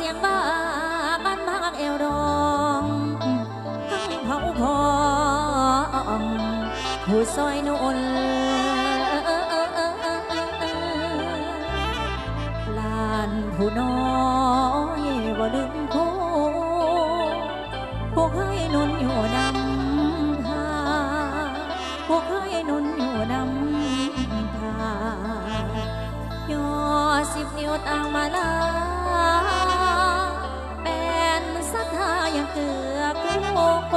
สียงบ้านบ้านพักเอวดองทั้งเผาพองผู้ซอยนุ่นลานผู้น้อยบ่ลืมผู้พวกให้นุ่นอยู่นำพาพวกให้นุ่นอยู่นำพาย่อสิบนิ้วต่างมาลาายังเกือกโค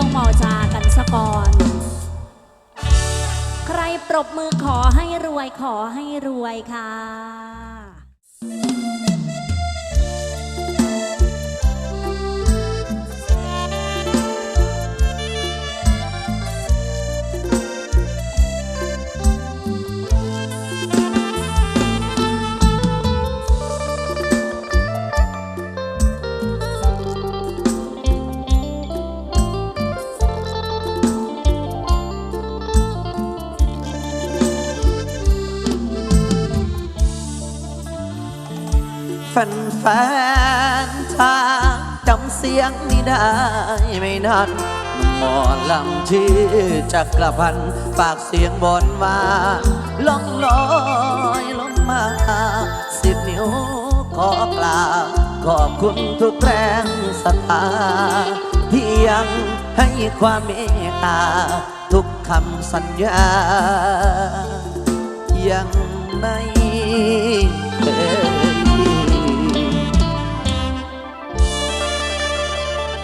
รื่องมาจากันสะก่อน ใครปรบมือขอให้รวยขอให้รวยค่ะ แฟนแฟนๆทางจำเสียงนี้ได้ไม่นานหมอลำชื่อจักรพันฝากเสียงบนมาล่องลอยลงมา สิบนิ้วขอกล่าวขอบคุณทุกแรงศรัทธาที่ยังให้ความเมตตา ทุกคำสัญญา ยังไม่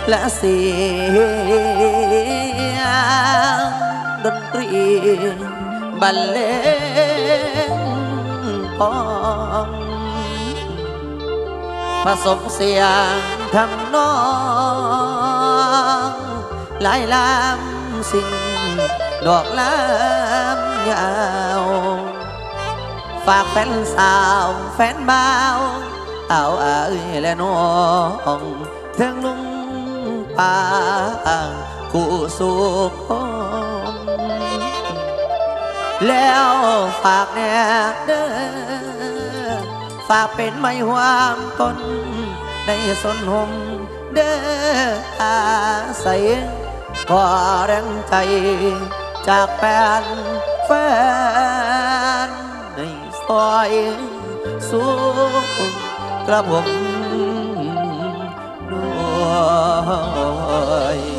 และเสียงดนตรีบรรเลงพองผสมเสียงทำนองหลายลำสิ่ง ดอกลำยาว ฝากแฟนสาวแฟนบ่าว เอาเอ้ยและน้องเทิงลุง ปาคู่สุขแล้วฝากแน่เด้อฝากเป็นไม้หวามต้นในสนหมเด้ออาศัยก็แรงใจจากแฟนแฟนในซอยสูงกระผม ด้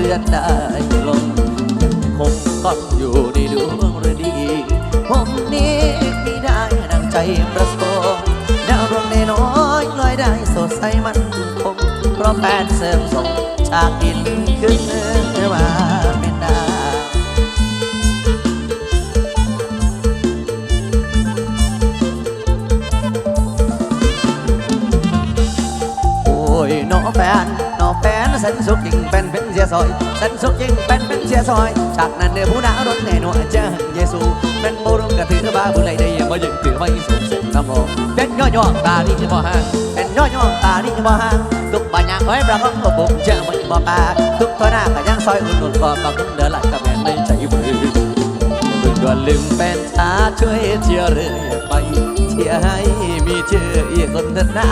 เลือนได้ลงยังคงก้องอยู่ในดวงฤดี ผมนี้ไม่ได้ดังใจประสงค์ดาวดวงน้อยลอยได้สดใสมันคงเพราะแฟนเสริมส่งจากดินขึ้นมาเป็นดาวโอ้ยน้องแฟนน้องแฟนสันสุขยิ่งเป็นเป็น ซอยสันสุขยิ่งเป็นเป็นเสียซอยจากนั้นเนื้อผู้หนารถแน่นอนเจอเยซูเป็นโบรุงกระถือบ้าบุไรได้ยังมายึงถือไม่สูงเส้นน้ำโมเป็นย่อย่อตานี่บ่ห่างเป็นย่อย่อตานี่บ่ห่างทุกปัญญาคอยประคองกบุกเจอไม่บ่ปาทุกตัวหน้าก็ยังซอยอุ่นอุ่นก็ปักเดือไหลกับแม่ในใจมือเพิ่งก็ลืมแฟนชาช่วยเชียร์เรื่อยไปเชียร์ให้มีเชื่ออีกคนเถิดนา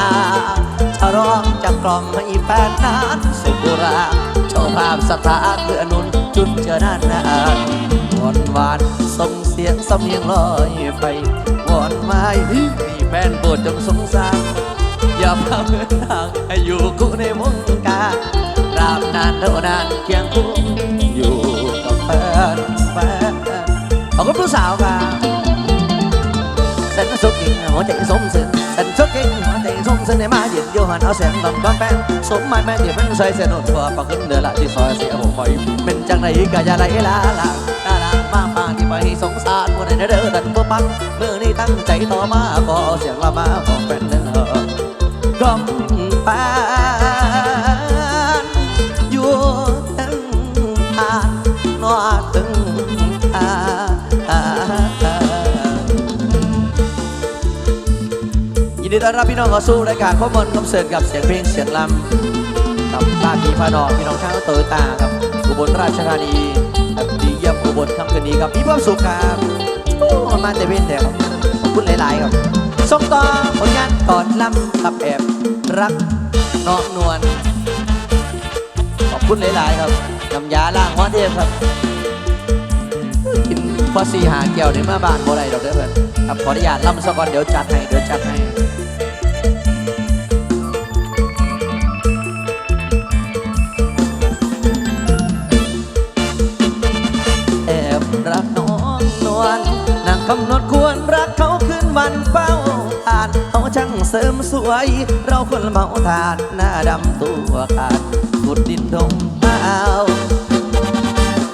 ฉลองจากกล่องให้แฟนนั้นสุขรา โชว์ภาพสถาเพื่อนุนจุดเจอหน้านานวอนหวานส่งเสียงสำเนียงลอยไปวอนไม้มีแฟนโปรดจงสงสารอย่าพาเพื่อนทางให้อยู่คู่ในวงการราบนานเท่านานเคียงคู่อยู่กับแฟนแฟนขอบคุณผู้สาวครับ ฉันสุขยิ่งหัวใจสมสึกฉันสุขยิ่งหัวใจสมสึกในมาเย็นโยหันเอาแสงลำความแฟนสมหมายแม่ที่เป็นใส่เส้นนตัวปากขึ้นเยินดีต้อนรับพี่น้องเข้าสู่รายการข้อมูลคำเสิริญกับเสียงเพลงเสียงลำกับตาพีพานองพี่น้องชาวโตโยต้าครับอุบลราชธานีครับดีเยี่ยมอุบลค่ำคืนนี้ครับมีความสุขครับโอ้มาแต่เว้นแต่ครับขอบคุณหลาย ๆ ครับส่งต่อผลงานก่อนลำกับแอบรักนองนวลขอบคุณหลาย ๆ ครับน้ำยาล้างหัวเทพครับกินบ่สี่หาแก้วในี่มาบ้านบ่ได้ดอกเด้อเพิ่นครับขออนุญาตลำซะก่อนเดี๋ยวจัดให้เดี๋ยวจัด กำหนดควรรักเขาคืนวันเฝ้าทานเขาช่างเสริมสวย เราคนเมาทานหน้าดำตัวขาดกุดดินดงเปล่า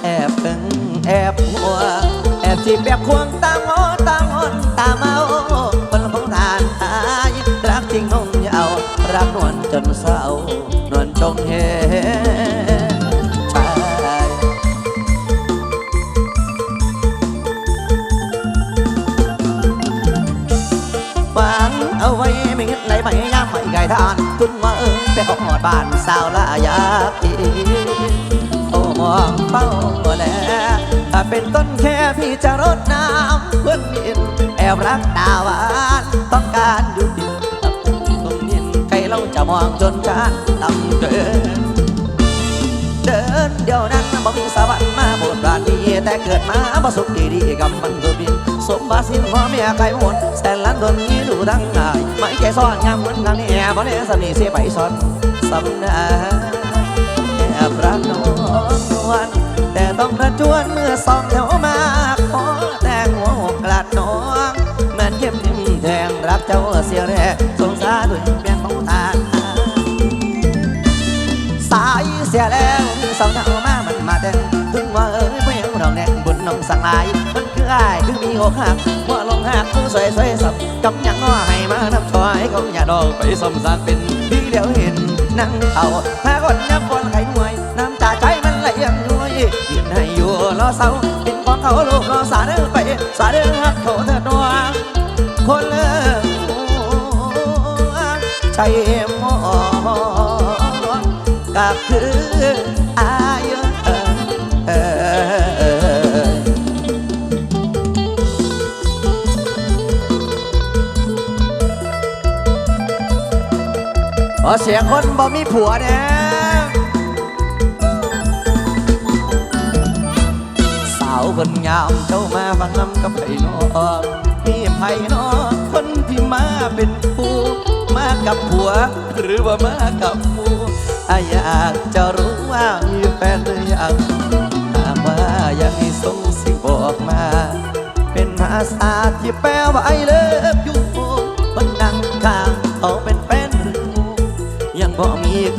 แอบเพิ่งแอบหัว แอบจีบแบบควงตามงอตามงอนตามเมาคนเมาทานหายรักจริงนงยาวรักนวลจนเศร้านวลจงเห็ ไปหอดบ้านสาวละยากอีโอ้มองเป้าแล้วถ้าเป็นต้นแค่พี่จะรดน้ำเพื่อนมินแอบรักตาวานต้องการอยู่ดินตับตรงดินใครเราจะมองจนจานต่ำเกินเดินเดี๋ยวนั้นบ่มีสวรรค์มาบสถ์บ้านนี้แต่เกิดมาบ่สุขดีๆกับมันตัวบิน สมบัติสินพ่อเมียใครหมดแสนล้านตนนี้ดูทั้งนายไม่ใจซ่อนงามเหมือนงานนี่แอบบ่แน่สำนีเสียไปซ่อนสำนาแอบรักน้องนวลแต่ต้องกระจวนเมื่อสองแถวมาขอแต่งหัวหกกลัดน้องเหมือนเข้มทิมแทงรักเจ้าเสียแร่สงสารด้วยเปลี่ยนของทานสายเสียแล้วสองเท้ามามันมาแต่ถึงว่าเอ้ยเพียงเราแน่บุญน้องสังหลายมัน ออ้ายคือมีหกหักว่าลงหักคือสวยสวยสับกับยังง้อให้มานับถอยเขาอย่าดอกไปสมสารเป็นพี่เดียวเห็นนั่งเอาถ้าคนยักคนไข่หน่วยน้ำตาใจมันไหลยังย้วยยืนให้อยู่รอเศร้าเป็นของเขาลูกรอสาเด้อไปสาเด้อหักเขาเถิดดวงคนเลิกใจมองก็คืออ ขอเสียงคนบ่มีผัวเนี่ยสาวบนงามเจ้ามาฟังนำกับไผ่นองมีไผ่นองคนที่มาเป็นผู้มากับผัว หรือว่ามากับหมูอายากจะรู้ว่ามีแฟนหรือยังหากว่ายังมีส่งสิบอกมา เป็นภาษาที่แปลว่าไอเลิฟยู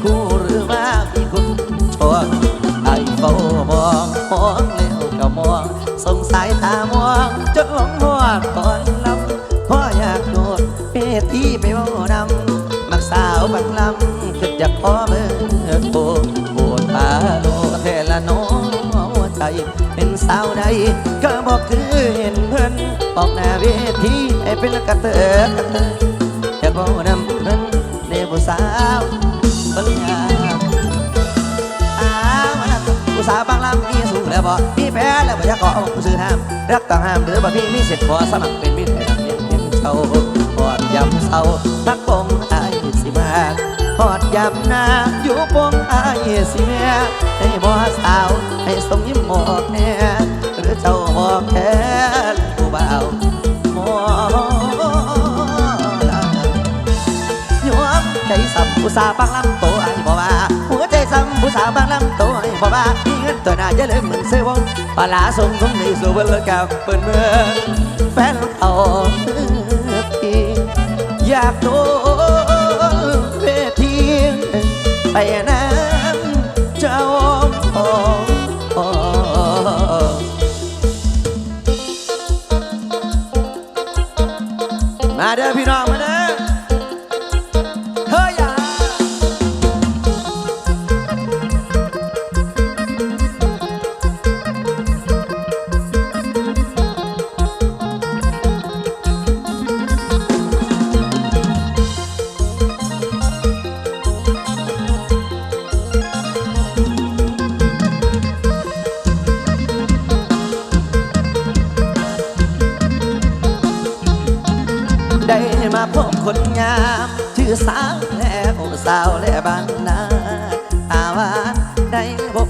คู่หรือว่ามีคนชวนไอ้เฝ้ามองมองแล้วก็มองสงสายตามองจนหลงหัวก่อนลำพ่ออยากโดดเปที่ไปว่านำมักสาวบังลำคิดอยากขอเบอร์โทรปวดตาโลเทละน้องหัวใจเป็นสาวใดก็บอกคือเห็นเพื่อนออกหน้าเวทีให้เป็นกระเตอกระเตออยากบอกนำเพิ่นในผู้สาว สาวบางลำมีสูงแล้วบ่มีแพ้แล้วบ่อยากขอผู้ซื้อห้าม รักต้องห้ามหรือบ่พี่มีสิทธิ์ขอสมัครเป็นมิตรให้รักเย็นเย็นเช้าหอดยำเศร้าทักปงอายสิมาหอดยำนาอยู่ปงอายสิแม่ให้บ่สาวให้สมยิ้มหมอกแน่หรือเจ้าบอกแค่ผู้บ่าวหมอลายวงใจสับผู้สาวบางลำโตไอ้บ่ว่าหัวใจสับผู้สาวบางลำโต ไอ้บ่ว่ามีเงินตัวหน้าจะเลยเหมือนเซวงปลาส่งคงในสู่เบลกับเปิ้นเมื่อแฟนเขาพี่อยากโดนเวทีไปน้ำเจ้า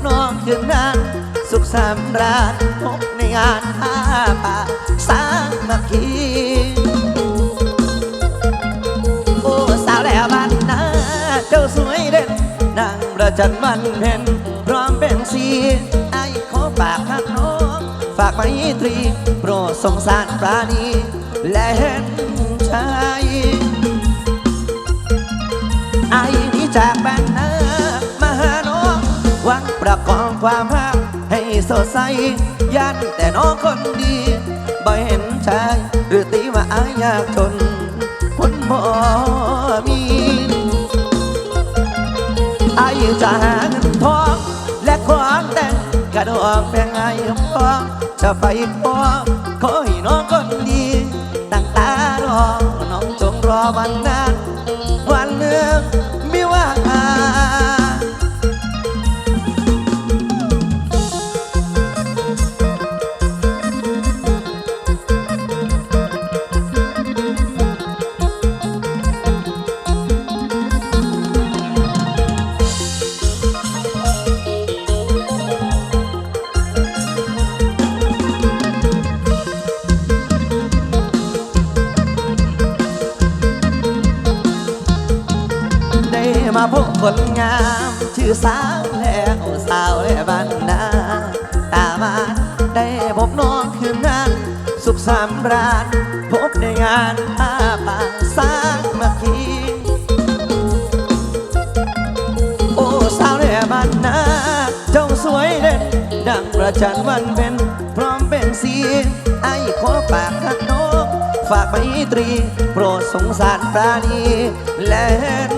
อาวานได้พบน้องคืนนั้นสุขสำราญพบในงานผ้าป่าสางมาคีโอ้สาวแล้วบ้านนาเจ้าสวยเด่นนางประจันมันเพ็ญพร้อมเป็นสีไอ้ขอฝากหักน้องฝากไมตรี โปรดสงสารปราณี และเห็นใจไอ้ ประกอบความรักให้สดใสยันแต่น้องคนดีบ่เห็นใจหรือตีว่าอายากจนคนบ่มีอายจะหาเงินทอง และของแต่งกระดองแพงไอ้พอจะไปขอขอให้น้องคนดีตั้งตารอน้องจงรอวันนั้นวันหนึ่ง คนงามชื่อสาวแล้วสาวและบ้านนาตาบานได้พบน้องคืนนั้น สุขสำราญพบในงานผ้าปาสร้างมาคีโอ้สาวและบ้านนาเจ้าสวยเด่นดังประจันวันเป็นพร้อมเป็นสีไอ้ขอฝากหักน้องฝากไมตรี โปรดสงสารปราณีและเห็น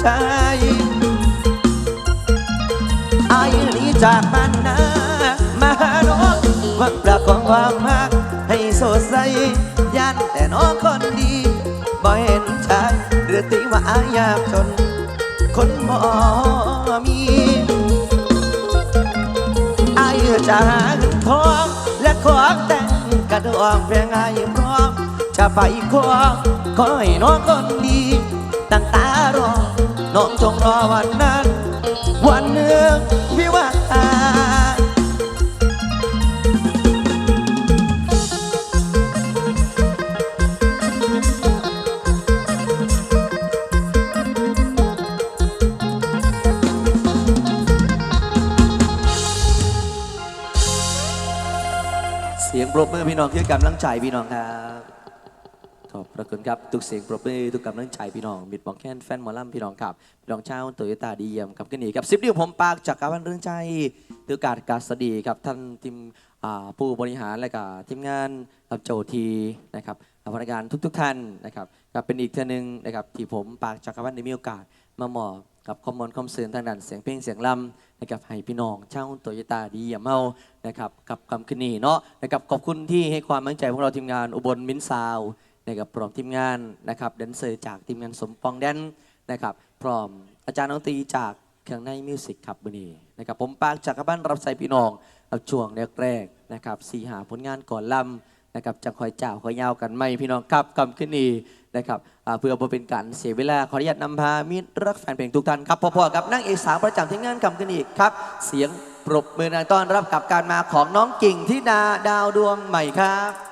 ใจ จากบ้านนามาหาน้องหวังประคองความรักให้สดใสยันแต่น้องคนดีบ่เห็นใจหรือติว่าอายากจน คนบ่มีไอ้จะหาเงินทอง และของแต่งกระดองเพียงไอ้พร้อมจะไปขอขอให้น้องคนดีตั้งตารอน้องจงรอวันนั้น วันหนึ่งวิวาห์เสียงปรบมือพี่น้องคือกำลังใจพี่น้องครับ ระคุณครับ ทุกเสียงปรบมือทุกกำลังใจพี่น้อง มิดบอกแค้นแฟนหมอลำพี่น้องครับพี่น้องเช้าวโตโยต้าดีเยี่ยมครับกันนี่ครับสิบเดียวผมปากจากการวันเรื่องใจตือการกาสดีครับท่านทีมผู้บริหารและก็ทีมงานรับโจทีนะครับพนักงานทุก ๆ ท่านนะครับก็เป็นอีกเท่านึงนะครับที่ผมปากจากการวันได้มีโอกาสมาหมอบกับข้อมูลข้อมเสื่อทางด้านเสียงเพลงเสียงลำนะครับให้พี่น้องเช่าวโตโยต้าดีเยี่ยมเฮานะครับกับคำคืนนี้เนาะนะครับขอบคุณที่ให้ความมั่นใจพวกเราทีมงานอุบลมินซาว นะครับพร้อมทีมงานนะครับแดนเซอร์จากทีมงานสมปองแดนนะครับพร้อมอาจารย์ดนตรีจากเครื่องในมิวสิกครับวันนี้นะครับผมปากจากบ้านรับใส่พี่น้องเอาช่วงแรกๆนะครับสีหาผลงานก่อนลำนะครับจะคอยเจ้าคอยยาวกันไหมพี่น้องครับคำคืนนี้นะครับเพื่อบ่เป็นการเสียเวลาขออนุญาตนำพามิตรรักแฟนเพลงทุกท่านครับพอๆกับนางเอกสาวประจำทีมงานคำคืนนี้ครับ เสียงปรบมือในต้อนรับกับการมาของน้องกิ่งทิดาดาวดวงใหม่ครับ